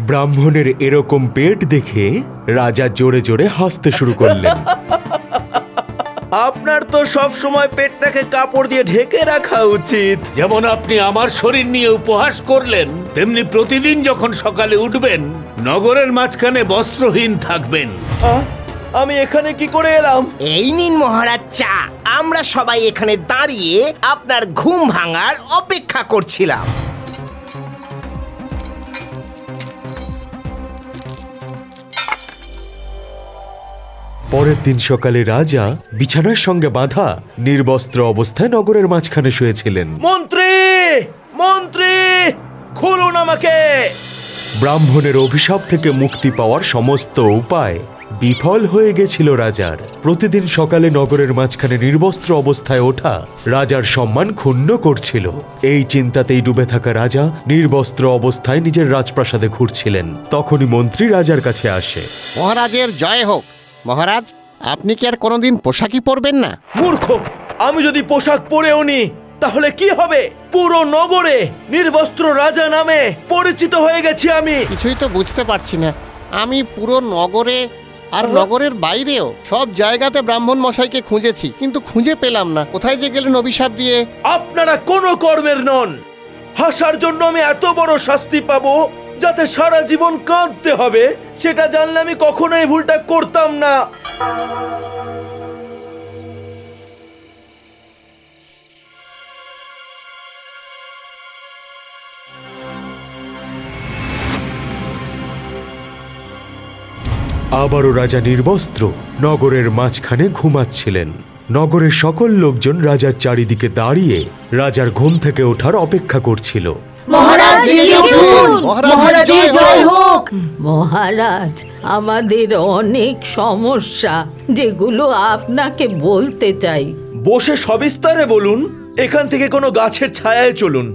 ব্রাহ্মণের এরকম পেট দেখে রাজা জোরে জোরে হাসতে শুরু করলেন। আপনার তো সব সময় পেটটাকে কাপড় দিয়ে ঢেকে রাখা উচিত। যেমন আপনি আমার শরীর নিয়ে উপহাস করলেন তেমনি প্রতিদিন যখন সকালে উঠবেন নগরের মাঝখানে বস্ত্রহীন থাকবেন। আমি এখানে কি করে এলাম? এই নিন মহারাজ চা। আমরা সবাই এখানে দাঁড়িয়ে আপনার ঘুম ভাঙার অপেক্ষা করছিলাম। পরের দিন সকালে রাজা বিছানার সঙ্গে বাঁধা নির্বস্ত্র অবস্থায় নগরের মাঝখানে শুয়েছিলেন। মন্ত্রী! মন্ত্রী! খুলুন আমাকে! ব্রাহ্মণের অভিশাপ থেকে মুক্তি পাওয়ার সমস্ত উপায় বিফল হয়ে গেছিল রাজার। প্রতিদিন সকালে নগরের মাঝখানে নির্বস্ত্র অবস্থায় ওঠা রাজার সম্মান ক্ষুণ্ণ করছিল। এই চিন্তাতেই ডুবে থাকা রাজা নির্বস্ত্র অবস্থায় নিজের রাজপ্রাসাদে ঘুরছিলেন। তখনই মন্ত্রী রাজার কাছে আসে। মহারাজের জয় হোক। মহারাজ আপনি কি আর কোনোদিন পোশাকই পরবেন না? মূর্খ! আমি যদি পোশাক পরেও নি তাহলে কি হবে? পুরো নগরে নির্বস্ত্র রাজা নামে পরিচিত হয়ে গেছি আমি। কিছুই তো বুঝতে পারছি না। আমি পুরো নগরে আর নগরের বাইরেও সব জায়গাতে ব্রাহ্মণ মশাইকে খুঁজেছি কিন্তু খুঁজে পেলাম না। কোথায় যে গেলেন অভিশাপ দিয়ে? আপনারা কোনো কর্মের নন। হাসার জন্য আমি এত বড় শাস্তি পাবো যাতে সারা জীবন কাঁদতে হবে, সেটা জানলে আমি কখনো এই ভুলটা করতাম না। আবারও রাজা নির্বস্ত্র নগরের মাঝখানে ঘুমাচ্ছিলেন। নগরের সকল লোকজন রাজার চারিদিকে দাঁড়িয়ে রাজার ঘুম থেকে ওঠার অপেক্ষা করছিল। মহারাজ মহারাজ জয় হোক। মহারাজ আমাদের অনেক সমস্যা যেগুলো আপনাকে বলতে চাই। বসে সবিস্তারে বলুন এখান থেকে কোনো গাছের ছায়ায় চলুন।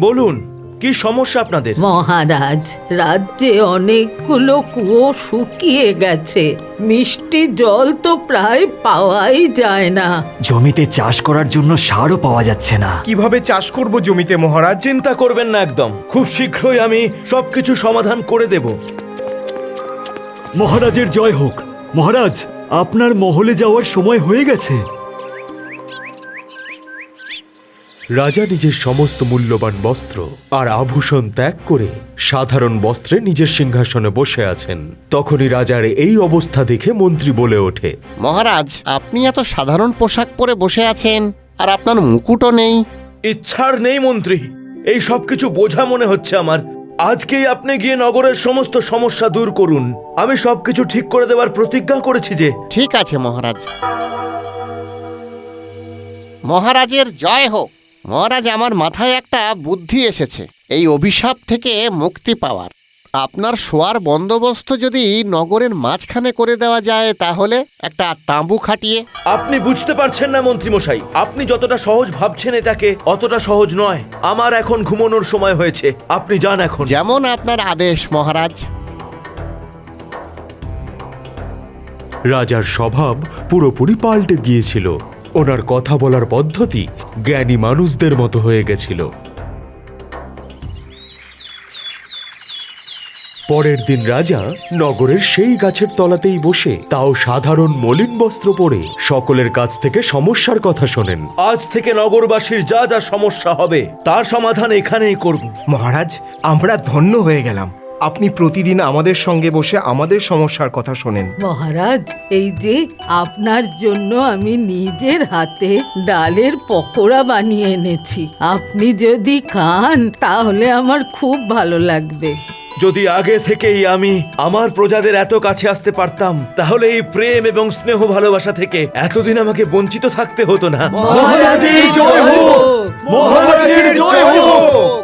বলুন কি সমস্যা আপনাদের? মহারাজ রাজ্যে অনেকগুলো কুয়ো শুকিয়ে গেছে। মিষ্টি জল তো প্রায় পাওয়াই যায় না। জমিতে চাষ করার জন্য সারও পাওয়া যাচ্ছে না। কীভাবে চাষ করব জমিতে মহারাজ? চিন্তা করবেন না একদম। খুব শীঘ্রই আমি সবকিছু সমাধান করে দেব। মহারাজের জয় হোক। মহারাজ আপনার মহলে যাওয়ার সময় হয়ে গেছে। রাজা নিজের সমস্ত মূল্যবান বস্ত্র আর আভূষণ ত্যাগ করে সাধারণ বস্ত্রে নিজের সিংহাসনে বসে আছেন। তখনই রাজার এই অবস্থা দেখে মন্ত্রী বলে ওঠে মহারাজ আপনি এত সাধারণ পোশাক পরে বসে আছেন আর আপনার মুকুটও নেই। ইচ্ছার নেই মন্ত্রী এই সব কিছু বোঝা মনে হচ্ছে আমার। আজকেই আপনি গিয়ে নগরের সমস্ত সমস্যা দূর করুন। আমি সবকিছু ঠিক করে দেওয়ার প্রতিজ্ঞা করেছি যে ঠিক আছে মহারাজ। মহারাজের জয় হোক। মহারাজ আমার মাথায় একটা বুদ্ধি এসেছে। এই অভিশাপ থেকে মুক্তি পাওয়ার। আপনার শোয়ার বন্দোবস্ত যদি নগরের মাঝখানে করে দেওয়া যায় তাহলে একটা তাঁবু খাটিয়ে। আপনি বুঝতে পারছেন না মন্ত্রীমশাই। আপনি যতটা সহজ ভাবছেন এটাকে অতটা সহজ নয়। আমার এখন ঘুমানোর সময় হয়েছে। আপনি যান এখন। যেমন আপনার আদেশ মহারাজ। রাজার স্বভাব পুরোপুরি পাল্টে গিয়েছিল। ওনার কথা বলার পদ্ধতি জ্ঞানী মানুষদের মতো হয়ে গেছিল। পরের দিন রাজা নগরের সেই গাছের তলাতেই বসে তাও সাধারণ মলিন বস্ত্র পরে সকলের কাছ থেকে সমস্যার কথা শোনেন। আজ থেকে নগরবাসীর যা যা সমস্যা হবে তার সমাধান এখানেই করব। মহারাজ আমরা ধন্য হয়ে গেলাম। আপনি প্রতিদিন আমাদের সঙ্গে বসে আমাদের সমস্যার কথা শোনেন। মহারাজ এই যে আপনার জন্য আমি নিজের হাতে ডালের পকোড়া বানিয়ে এনেছি। আপনি যদি খান তাহলে আমার খুব ভালো লাগবে। যদি আগে থেকেই আমি আমার প্রজাদের এত কাছে আসতে পারতাম তাহলে এই প্রেম এবং স্নেহ ভালোবাসা থেকে এতদিন আমাকে বঞ্চিত থাকতে হতো না। মহারাজের জয় হোক! মহারাজের জয় হোক!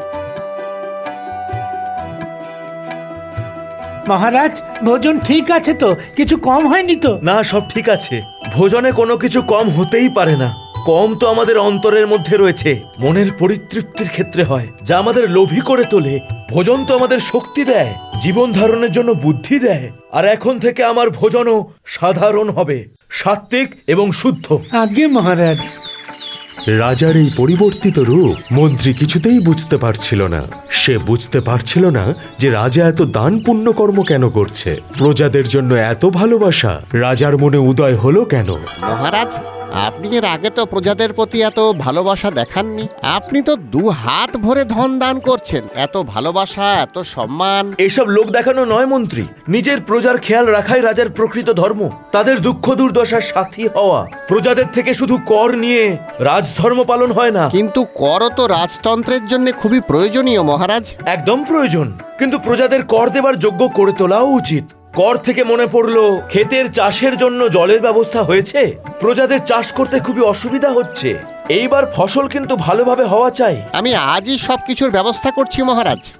মহারাজ ভোজন ঠিক আছে তো? কিছু কম হয়নি তো? না সব ঠিক আছে। ভোজনে কোনো কিছু কম হতেই পারে না। কম তো আমাদের অন্তরের মধ্যে রয়েছে। মনের পরিতৃপ্তির ক্ষেত্রে হয়। যা আমাদের লোভী করে তোলে। ভোজন তো আমাদের শক্তি দেয়। জীবন ধারণের জন্য বুদ্ধি দেয়। আর এখন থেকে আমার ভোজনও সাধারণ হবে। সাত্ত্বিক এবং শুদ্ধ। আগে মহারাজ। রাজার এই পরিবর্তিত রূপ মন্ত্রী কিছুতেই বুঝতে পারছিল না। সে বুঝতে পারছিল না যে রাজা এত দান পুণ্য কর্ম কেন করছে। প্রজাদের জন্য এত ভালোবাসা, রাজার মনে উদয় হলো কেন? মহারাজ আপনি এর আগে তো প্রজাদের প্রতি এত ভালোবাসা দেখাননি। আপনি তো দু হাত ভরে ধন দান করছেন। এত ভালোবাসা এত সম্মান। এসব লোক দেখানো নয় মন্ত্রী। নিজের প্রজার খেয়াল রাখাই রাজার প্রকৃত ধর্ম। তাদের দুঃখ দুর্দশার সাথী হওয়া। প্রজাদের থেকে শুধু কর নিয়ে রাজধর্ম পালন হয় না। কিন্তু করও তো রাজতন্ত্রের জন্য খুবই প্রয়োজনীয় মহারাজ। একদম প্রয়োজন। কিন্তু প্রজাদের কর দেবার যোগ্য করে তোলাও উচিত। কর থেকে মনে পড়ল ক্ষেতের চাষের জন্য জলের ব্যবস্থা হয়েছে? প্রজাদের চাষ করতে খুবই অসুবিধা হচ্ছে। এইবার ফসল কিন্তু ভালোভাবে হওয়া চাই। আমি আজই সব কিছুর ব্যবস্থা করছি মহারাজ।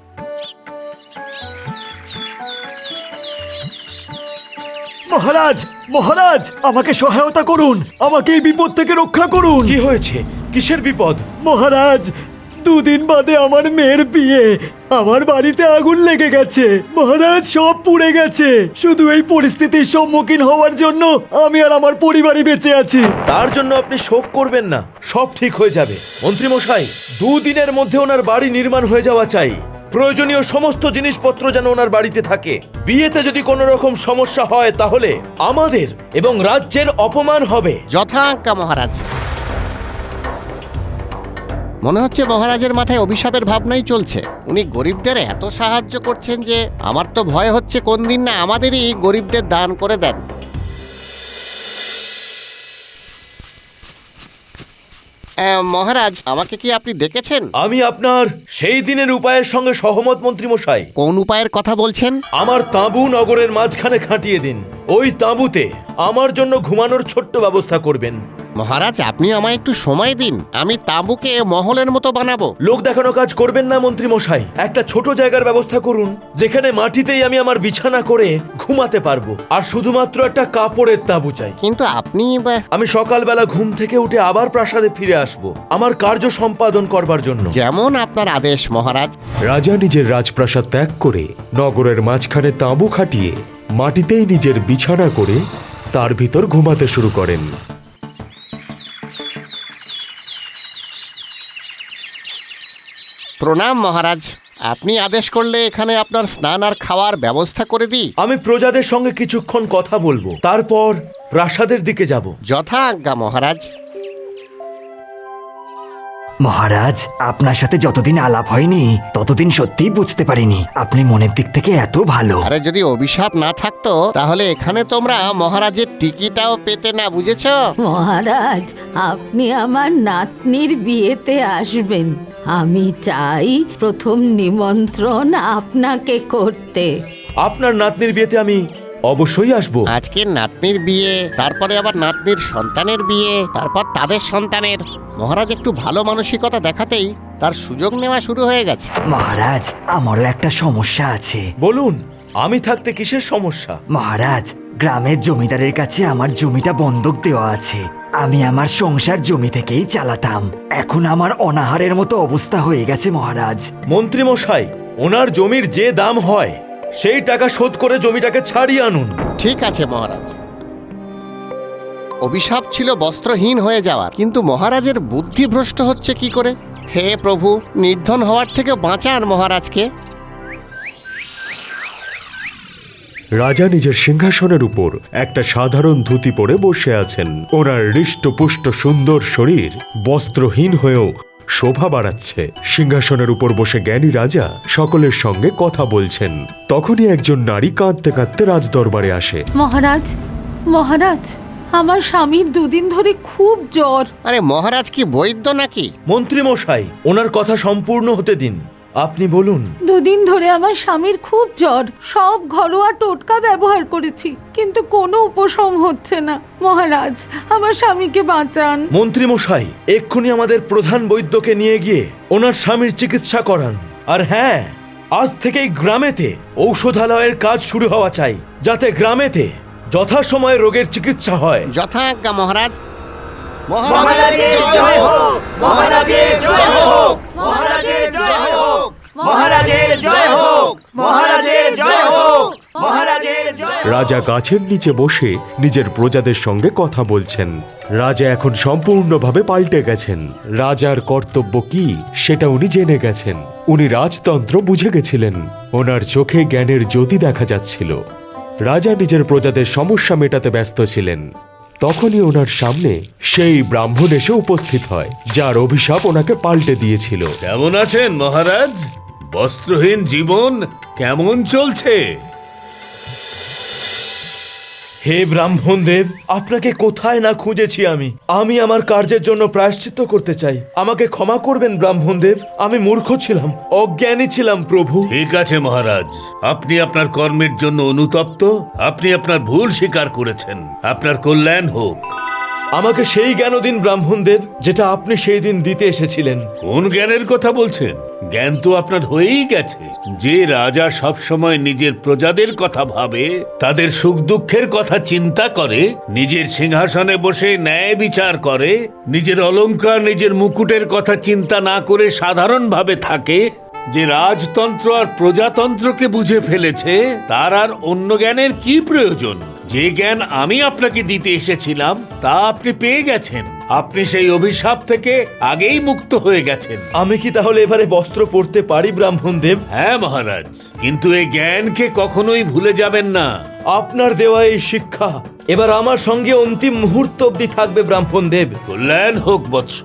মহারাজ মহারাজ আমাকে সহায়তা করুন। আমাকে এই বিপদ থেকে রক্ষা করুন। কি হয়েছে? কিসের বিপদ? মহারাজ দুদিন বাদে আমার মেয়ের বিয়ে। আমার বাড়িতে আগুন লেগে গেছে। মহারাজ সব পুড়ে গেছে। শুধু এই পরিস্থিতির সম্মুখীন হওয়ার জন্য আমি আর আমার পরিবারই বেঁচে আছি। তার জন্য আপনি শোক করবেন না। সব ঠিক হয়ে যাবে। মন্ত্রী মশাই দুদিনের মধ্যে ওনার বাড়ি নির্মাণ হয়ে যাওয়া চাই। প্রয়োজনীয় সমস্ত জিনিসপত্র যেন ওনার বাড়িতে থাকে। বিয়েতে যদি কোনো রকম সমস্যা হয় তাহলে আমাদের এবং রাজ্যের অপমান হবে। যথাজ্ঞা মহারাজ। মনে হচ্ছে মহারাজের মাথায় অভিশাপের ভাবনাই চলছে। উনি গরিবদের এত সাহায্য করছেন যে আমার তো ভয় হচ্ছে কোন দিন না আমাদেরই গরিবদের দান করে দেন। মহারাজ আমাকে কি আপনি ডেকেছেন? আমি আপনার সেই দিনের উপায়ের সঙ্গে সহমত মন্ত্রী মশাই কোন উপায়ের কথা বলছেন? আমার তাঁবু নগরের মাঝখানে খাটিয়ে দিন। ওই তাঁবুতে আমার জন্য ঘুমানোর ছোট্ট ব্যবস্থা করবেন। মহারাজ আপনি আমায় একটু সময় দিন। আমি তাঁবুকে মহলের মতো বানাবো। লোক দেখানো কাজ করবেন না মন্ত্রী মশাই একটা ছোট জায়গার ব্যবস্থা করুন যেখানে মাটিতেই আমি আমার বিছানা করে ঘুমাতে পারব। আর শুধুমাত্র একটা কাপড়ের তাঁবু চাই। কিন্তু আপনি বা- আমি সকালবেলা ঘুম থেকে উঠে আবার প্রাসাদে ফিরে আসব আমার কার্য সম্পাদন করবার জন্য। যেমন আপনার আদেশ মহারাজ। রাজা নিজের রাজপ্রাসাদ ত্যাগ করে নগরের মাঝখানে তাঁবু খাটিয়ে মাটিতেই নিজের বিছানা করে তার ভিতর ঘুমাতে শুরু করেন। প্রণাম মহারাজ। আপনি আদেশ করলে এখানে আপনার স্নান আর খাওয়ার ব্যবস্থা করে দিই। আমি প্রজাদের সঙ্গে কিছুক্ষণ কথা বলব। তারপর প্রাসাদের দিকে যাব। যথা আজ্ঞা মহারাজ। মহারাজ আপনার সাথে যতদিন আলাপ হয়নি ততদিন সত্যিই বুঝতে পারিনি। আপনি মনের দিক থেকে এত ভালো। আরে যদি অভিশাপ না থাকতো তাহলে এখানে তোমরা মহারাজের টিকিটাও পেতে না বুঝেছ? মহারাজ আপনি আমার নাতনির বিয়েতে আসবেন। আমি চাই প্রথম নিমন্ত্রণ আপনাকে করতে। আপনার নাতনির বিয়েতে আমি অবশ্যই আসব। আজকে নাতনির বিয়ে তারপরে আবার নাতনির সন্তানের বিয়ে তারপর তাদের সন্তানের। মহারাজ একটু ভালো মানসিকতা দেখাতেই তার সুযোগ নেওয়া শুরু হয়ে গেছে। মহারাজ আমারও একটা সমস্যা আছে। বলুন আমি থাকতে কিসের সমস্যা? মহারাজ গ্রামের জমিদারের কাছে আমার জমিটা বন্ধক দেওয়া আছে। আমি আমার সংসার জমি থেকেই চালাতাম। এখন আমার অনাহারের মতো অবস্থা হয়ে গেছে মহারাজ। মন্ত্রী মশাই ওনার জমির যে দাম হয় সেই টাকা শোধ করে জমিটাকে ছাড়িয়ে আনুন। ঠিক আছে মহারাজ। অভিশাপ ছিল বস্ত্রহীন হয়ে যাওয়ার কিন্তু মহারাজের বুদ্ধি ভ্রষ্ট হচ্ছে কি করে? হে প্রভু নির্ধন হওয়ার থেকে বাঁচান মহারাজকে। রাজা নিজের সিংহাসনের উপর একটা সাধারণ ধুতি পরে বসে আছেন। ওনার হৃষ্টপুষ্ট সুন্দর শরীর বস্ত্রহীন হয়েও শোভা বাড়াচ্ছে। সিংহাসনের উপর বসে জ্ঞানী রাজা সকলের সঙ্গে কথা বলছেন। তখনই একজন নারী কাঁদতে কাঁদতে রাজদরবারে আসে। মহারাজ মহারাজ আমার স্বামীর দুদিন ধরে খুব জ্বর। আরে মহারাজ কি বৈদ্য নাকি? মন্ত্রী মশাই ওনার কথা সম্পূর্ণ হতে দিন। আপনি বলুন। দুদিন ধরে আমার স্বামীর খুব জ্বর। সব ঘরোয়া টোটকা ব্যবহার করেছি কিন্তু কোনো উপশম হচ্ছে না। মহারাজ আমার স্বামীকে বাঁচান। মন্ত্রী মশাই এক্ষুনি আমাদের প্রধান বৈদ্যকে নিয়ে গিয়ে ওনার স্বামীর চিকিৎসা করান। আর হ্যাঁ আজ থেকেই গ্রামেতে ঔষধালয়ের কাজ শুরু হওয়া চাই যাতে গ্রামেতে যথাসময়ে রোগের চিকিৎসা হয়। যথা আজ্ঞা মহারাজ। মহারাজের জয় হোক! মহারাজের জয় হোক! মহারাজের জয় হোক মহারাজের জয় হোক মহারাজের জয় রাজা গাছের নিচে বসে নিজের প্রজাদের সঙ্গে কথা বলছেন। রাজা এখন সম্পূর্ণভাবে পাল্টে গেছেন। রাজার কর্তব্য কি সেটা উনি জেনে গেছেন। উনি রাজতন্ত্র বুঝে গেছিলেন। ওনার চোখে জ্ঞানের জ্যোতি দেখা যাচ্ছিল। রাজা নিজের প্রজাদের সমস্যা মেটাতে ব্যস্ত ছিলেন। তখনই ওনার সামনে সেই ব্রাহ্মণ এসে উপস্থিত হয় যার অভিশাপ ওনাকে পাল্টে দিয়েছিল। কেমন আছেন মহারাজ? বস্ত্রহীন জীবন কেমন চলছে? হে ব্রাহ্মণ দেব আপনাকে কোথায় না খুঁজেছি আমি? আমি আমার কার্যের জন্য প্রায়শ্চিত্ত করতে চাই। আমাকে ক্ষমা করবেন ব্রাহ্মণ দেব আমি মূর্খ ছিলাম অজ্ঞানী ছিলাম প্রভু। ঠিক আছে মহারাজ। আপনি আপনার কর্মের জন্য অনুতপ্ত আপনি আপনার ভুল স্বীকার করেছেন। আপনার কল্যাণ হোক। আমাকে সেই জ্ঞান দিন ব্রাহ্মণ দেব যেটা আপনি সেই দিন দিতে এসেছিলেন। কোন জ্ঞানের কথা বলছেন? জ্ঞান তো আপনার হয়েই গেছে। যে রাজা সব সময় নিজের প্রজাদের কথা ভাবে, তাদের সুখ দুঃখের কথা চিন্তা করে, নিজের সিংহাসনে বসে ন্যায় বিচার করে, নিজের অলংকার নিজের মুকুটের কথা চিন্তা না করে সাধারণভাবে থাকে, যে রাজতন্ত্র আর প্রজাতন্ত্রকে বুঝে ফেলেছে, তার আর অন্য জ্ঞানের কি প্রয়োজন? যে জ্ঞান আমি আপনাকে দিতে এসেছিলাম তা আপনি পেয়ে গেছেন। আপনি সেই অভিশাপ থেকে আগেই মুক্ত হয়ে গেছেন। আমি কি তাহলে এবারে বস্ত্র পরতে পারি ব্রাহ্মণ দেব হ্যাঁ মহারাজ। কিন্তু এই জ্ঞানকে কখনোই ভুলে যাবেন না। আপনার দেওয়া এই শিক্ষা এবার আমার সঙ্গে অন্তিম মুহূর্ত অব্দি থাকবে ব্রাহ্মণ দেব কল্যাণ হোক বৎস।